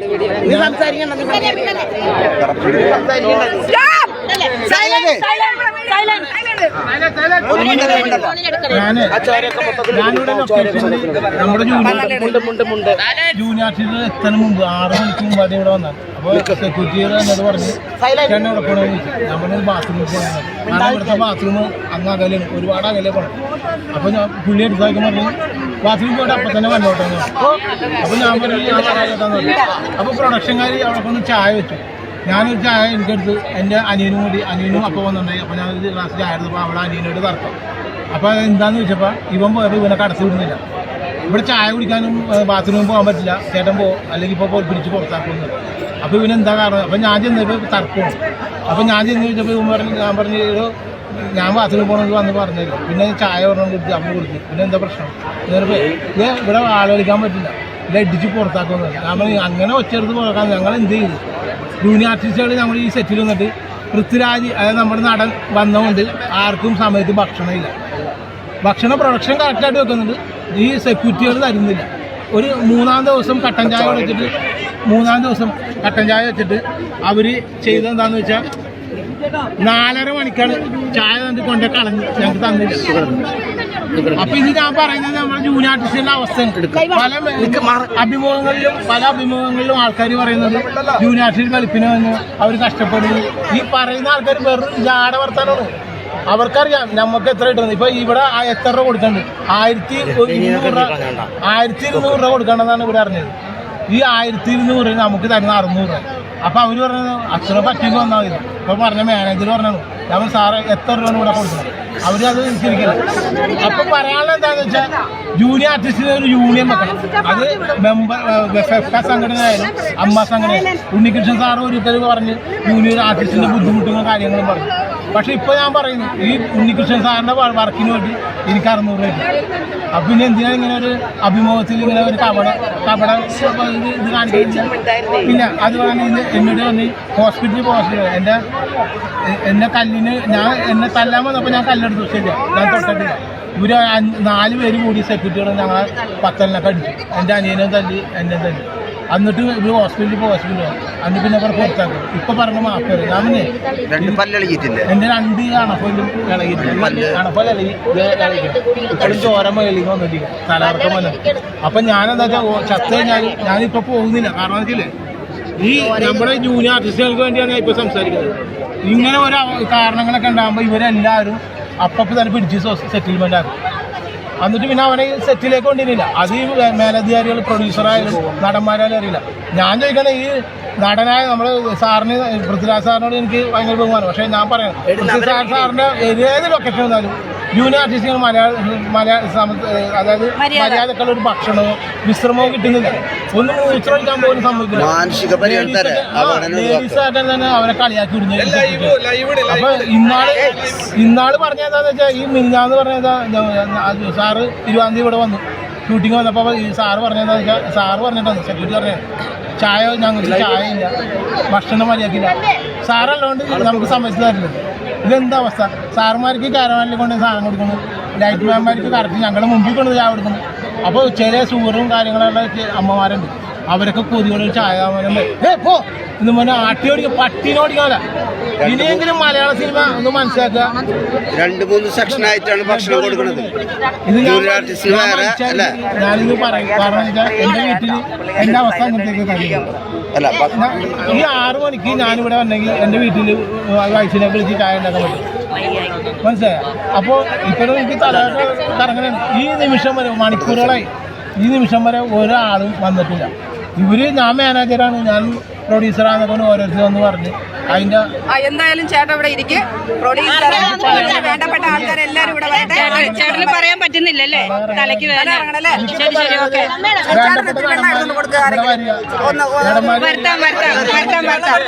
നീ സംസാരിക്കണ്ട നീ നമ്മുടെ മുമ്പ് ആറ് മണിക്ക് മുമ്പ് അത് ഇവിടെ വന്നാൽ അപ്പോൾ സെക്യൂരിറ്റി എന്നോട് പറഞ്ഞു ചേട്ടൻ പോകണമെന്ന് ചോദിച്ചു നമ്മൾ ബാത്റൂമിൽ പോകണം ഇവിടുത്തെ ബാത്റൂം അങ്ങ് അകലെ ഒരുപാട് അകലെ പോകണം അപ്പൊ ഞാൻ പുള്ളി എടുത്താക്കി പറഞ്ഞു ബാത്റൂമിൽ പോയിട്ട് അപ്പം തന്നെ വന്നോട്ടെ അപ്പം ഞാൻ പറഞ്ഞു പറഞ്ഞു. അപ്പോൾ പ്രൊഡക്ഷൻകാർ അവിടെ ഒന്ന് ചായ വെച്ചു. ഞാനൊരു ചായ എനിക്കെടുത്ത് എന്റെ അനിയനും കൂടി അനിയനും അപ്പോൾ വന്നിട്ടുണ്ടായി. അപ്പോൾ ഞാനൊരു ഗ്ലാസ് ചായ എടുത്തപ്പോൾ അവിടെ അനിയനോട് തർക്കം. അപ്പോൾ എന്താന്ന് ചോദിച്ചപ്പോൾ ഇവൻ പോയപ്പോൾ ഇവനെ കടത്തി വിടുന്നില്ല. ഇവിടെ ചായ കുടിക്കാനും ബാത്റൂമിൽ പോകാൻ പറ്റില്ല. ചേട്ടൻ പോ അല്ലെങ്കിൽ ഇപ്പോൾ പോയി പിടിച്ച് പുറത്താക്കുന്നു അപ്പോൾ ഇവനെന്താ കാരണം? അപ്പോൾ ഞാൻ ചെന്നപ്പോൾ തർക്കമാണ് അപ്പോൾ ഞാൻ ചെന്ന് ചോദിച്ചപ്പോൾ ഇവൻ പറഞ്ഞു ഞാൻ പറഞ്ഞു "എടോ, ഞാൻ ബാത്റൂമിൽ പോകണമെങ്കിൽ വന്ന് പറഞ്ഞില്ല പിന്നെ ചായ പറഞ്ഞു കുടിച്ചു അമ്മ കുടിച്ചു പിന്നെ എന്താ പ്രശ്നം? ഇത് ഇവിടെ ആൾ പറ്റില്ല. ഇത് അടിച്ച് പുറത്താക്കുന്നത് ഞാൻ അങ്ങനെ ഒച്ചെടുത്ത് പോകാൻ ഞങ്ങൾ എന്ത് ചെയ്തു? ജൂനിയർ ആർട്ടിസ്റ്റുകൾ നമ്മൾ ഈ സെറ്റിൽ വന്നിട്ട് പൃഥ്വിരാജ് അതായത് നമ്മുടെ നടൻ വന്നതുകൊണ്ട് ആർക്കും സമയത്ത് ഭക്ഷണമില്ല ഭക്ഷണ പ്രൊഡക്ഷൻ കറക്റ്റായിട്ട് വെക്കുന്നുണ്ട്. ഈ സെക്യൂരിറ്റികൾ തരുന്നില്ല. ഒരു മൂന്നാം ദിവസം കട്ടൻ ചായ വെച്ചിട്ട് മൂന്നാം ദിവസം കട്ടൻ ചായ വെച്ചിട്ട് അവർ ചെയ്തെന്താണെന്ന് വെച്ചാൽ നാലര മണിക്കാണ് ചായ തന്നിട്ട് കൊണ്ട് കളഞ്ഞ് ഞങ്ങൾക്ക് തന്നിട്ട് അപ്പൊ ഇത് ഞാൻ പറയുന്നത് നമ്മുടെ ജൂനിയർ ആർട്ടിസ്റ്റിന്റെ അവസ്ഥ പല അഭിമുഖങ്ങളിലും പല അഭിമുഖങ്ങളിലും ആൾക്കാർ പറയുന്നത് ജൂനിയർ ആർട്ടിസ്റ്റ് കളിപ്പിന് വന്ന് അവർ കഷ്ടപ്പെടുന്നു. ഈ പറയുന്ന ആൾക്കാർ വെറും ജാട വർത്താനാണ്. അവർക്കറിയാം നമുക്ക് എത്ര കിട്ടുന്നത്. ഇപ്പൊ ഇവിടെ എത്ര രൂപ കൊടുക്കണ്ട് ആയിരത്തി ഇരുന്നൂറ് ആയിരത്തി ഇരുന്നൂറ് രൂപ കൊടുക്കണമെന്നാണ് ഇവിടെ അറിഞ്ഞത്. ഈ ആയിരത്തി ഇരുന്നൂറ് നമുക്ക് തരുന്ന അറുന്നൂറ് രൂപ. അപ്പൊ അവർ പറഞ്ഞത് അത്ര പറ്റിയെങ്കിൽ വന്നാൽ മതി. ഇപ്പൊ പറഞ്ഞ മാനേജർ പറഞ്ഞത് നമ്മൾ സാറ് എത്ര രൂപ കൂടെ കൊടുക്കണം അത് തിരിക്കണം അപ്പൊ പറയാനുള്ള എന്താന്ന് വെച്ചാൽ ജൂനിയർ ആർട്ടിസ്റ്റിന് ഒരു യൂണിയൻ വെക്കണം. അത് മെമ്പർ എഫ് സംഘടനയായാലും അമ്മ സംഘടന ഉണ്ണികൃഷ്ണൻ സാറ് ഒരിക്കൽ പറഞ്ഞ് ജൂനിയർ ആർട്ടിസ്റ്റിന്റെ ബുദ്ധിമുട്ടുകളും കാര്യങ്ങളും പറഞ്ഞു. പക്ഷെ ഇപ്പൊ ഞാൻ പറയുന്നു ഈ ഉണ്ണികൃഷ്ണൻ സാറിന്റെ വർക്കിന് വേണ്ടി എനിക്ക് അറുന്നൂറ് രൂപ. അപ്പൊ പിന്നെ എന്തിനാണ് ഇങ്ങനെ ഒരു അഭിമുഖത്തിൽ ഇങ്ങനെ ഒരു കപട കപട ഇത് കാണിക്കുന്നത്? പിന്നെ അത് തന്നെ എന്നോട് വന്ന് ഹോസ്പിറ്റലിൽ പോകാൻ എന്റെ എന്നെ കല്ലിന് ഞാൻ എന്നെ തല്ലാൻ വന്നപ്പോൾ ഞാൻ കല്ലെടുത്തു ശരിയാ. ഞാൻ തൊട്ടിട്ടില്ല ഇവർ നാല് പേര് കൂടി സെക്യൂരിറ്റികളും ഞങ്ങളെ പത്തലിനൊക്കെ അടിച്ചു. എന്റെ അനിയനെ തല്ലി എന്നെ തല്ലി. എന്നിട്ട് ഇവർ ഹോസ്പിറ്റലിൽ പോയി ഹോസ്പിറ്റലിൽ പോകും അന്ന് പിന്നെ അവർ പുറത്താക്കും. ഇപ്പൊ പറഞ്ഞ മാപ്പ് ഞാനേ ഞാൻ പിന്നെ രണ്ട് പല്ലളിക്കിട്ടില്ലേ എന്റെ രണ്ട് അണപ്പോലും ഇളകിയിട്ടുണ്ട്. അണപ്പോല ഇളകി ഇത് ഇളകിയിട്ടുണ്ട് ഇപ്പോഴും ചോരമ്മ ഇളകി വന്നിട്ടില്ല. തലകറക്കം വന്നിട്ട് അപ്പൊ ഞാനെന്താ വെച്ചാൽ ചത്ത് കഴിഞ്ഞാൽ ഞാനിപ്പോ പോകുന്നില്ല. കാരണം വെച്ചില്ലേ ഈ നമ്മുടെ ജൂനിയർ ആർട്ടിസ്റ്റുകൾക്ക് വേണ്ടിയാണ് ഞാൻ ഇപ്പൊ സംസാരിക്കുന്നത്. ഇങ്ങനെ ഒരു കാരണങ്ങളൊക്കെ ഉണ്ടാകുമ്പോൾ ഇവരെല്ലാവരും അപ്പപ്പോൾ തന്നെ പിടിച്ച് സെറ്റിൽമെന്റ് ആക്കും. എന്നിട്ട് പിന്നെ അവനെ സെറ്റിലേക്ക് കൊണ്ടിരുന്നില്ല അത് ഈ മേലധികാരികൾ പ്രൊഡ്യൂസറായാലും നടന്മാരായാലും അറിയില്ല. ഞാൻ ചോദിക്കണേ ഈ നടനായ നമ്മൾ സാറിന് പൃഥ്വിരാജ് സാറിനോട് എനിക്ക് ഭയങ്കര ബഹുമാനം. പക്ഷെ ഞാൻ പറയാം പൃഥ്വിരാജ് സാറിന്റെ ഏത് ലൊക്കേഷൻ വന്നാലും ജൂനിയർ ആർട്ടിസ്റ്റുകൾ മലയാള മലയാള അതായത് മര്യാദക്കുള്ള ഒരു ഭക്ഷണമോ വിശ്രമവും കിട്ടുന്നില്ല. ഒന്നും വിശ്രമിക്കാൻ പോലും സംഭവിക്കില്ല മാനസിക പരിഗണന ലേഡീസായിട്ട് തന്നെ അവരെ കളിയാക്കി വിടുന്നു അപ്പൊ ഇന്നാൾ ഇന്നാൾ പറഞ്ഞ എന്താന്ന് വെച്ചാൽ ഈ മിനിഞ്ഞാന്ന് പറഞ്ഞതാ സാറ് തിരുവാന്തി ഇവിടെ വന്നു. ഷൂട്ടിങ് വന്നപ്പോൾ ഈ സാറ് പറഞ്ഞതെന്ന് വെച്ചാൽ സാറ് പറഞ്ഞിട്ടാണ് സെക്യൂരിറ്റി പറഞ്ഞത് ചായ ഞങ്ങൾക്ക് ചായ ഇല്ല. ഭക്ഷണം മര്യാദക്കില്ല സാറല്ലോണ്ട് നമുക്ക് സമയത്ത് തരില്ല. ഇതെന്താ അവസ്ഥ? സാറുമാർക്ക് കാരവാനിൽ കൊണ്ട് സാധനം കൊടുക്കുന്നു ലൈറ്റ് മാൻമാർക്ക് കറക്റ്റ് ഞങ്ങളുടെ മുമ്പിൽ കൊണ്ട് ചായ കൊടുക്കുന്നു അപ്പോൾ ചില ഷുഗറും കാര്യങ്ങളുള്ള അമ്മമാരുണ്ട്. അവരൊക്കെ കൊതിയോടെ ഒരു ചായ പോ. ഇന്ന് പറഞ്ഞാൽ ആട്ടി ഓടിക്കുക പട്ടീനെ ഓടിക്കാനല്ല. ഇനിയെങ്കിലും മലയാള സിനിമ ഒന്ന് മനസ്സിലാക്കുക. രണ്ട് മൂന്ന് സെക്ഷൻ ആയിട്ടാണ് ഭക്ഷണം കൊടുക്കുന്നത്. ഇത് ഞാനിത് പറയും. കാരണം വെച്ചാൽ എന്റെ വീട്ടിൽ എന്റെ അവസ്ഥ അങ്ങനത്തേക്ക് കഴിയും ഈ ആറു മണിക്ക് ഞാനിവിടെ വന്നെങ്കിൽ എന്റെ വീട്ടിൽ വയസ്സിനെ വിളിച്ച് ചായ ഉണ്ടാക്കാൻ പറ്റും. മനസ്സിലായോ? അപ്പോൾ ഇപ്പോഴും എനിക്ക് തലയൊക്കെ കറങ്ങണം ഈ നിമിഷം വരെ മണിക്കൂറുകളായി. ഈ നിമിഷം വരെ ഒരാളും വന്നിട്ടില്ല. ഇവർ ഞാൻ മാനേജറാണ് ഞാൻ പ്രൊഡ്യൂസറാന്നൊക്കെ ഓരോരുത്തർ വന്ന് പറഞ്ഞ്. അതിന്റെ ആ എന്തായാലും ചേട്ടൻ ഇവിടെ ഇരിക്കും. പ്രൊഡ്യൂസർ വേണ്ടപ്പെട്ട ആൾക്കാരെല്ലാരും ഇവിടെ വരട്ടെ. ചേട്ടന് പറയാൻ പറ്റുന്നില്ലല്ലേ തലയ്ക്ക് ഒന്ന് വരുത്താം വരുത്താം വരുത്താം വരുത്താം.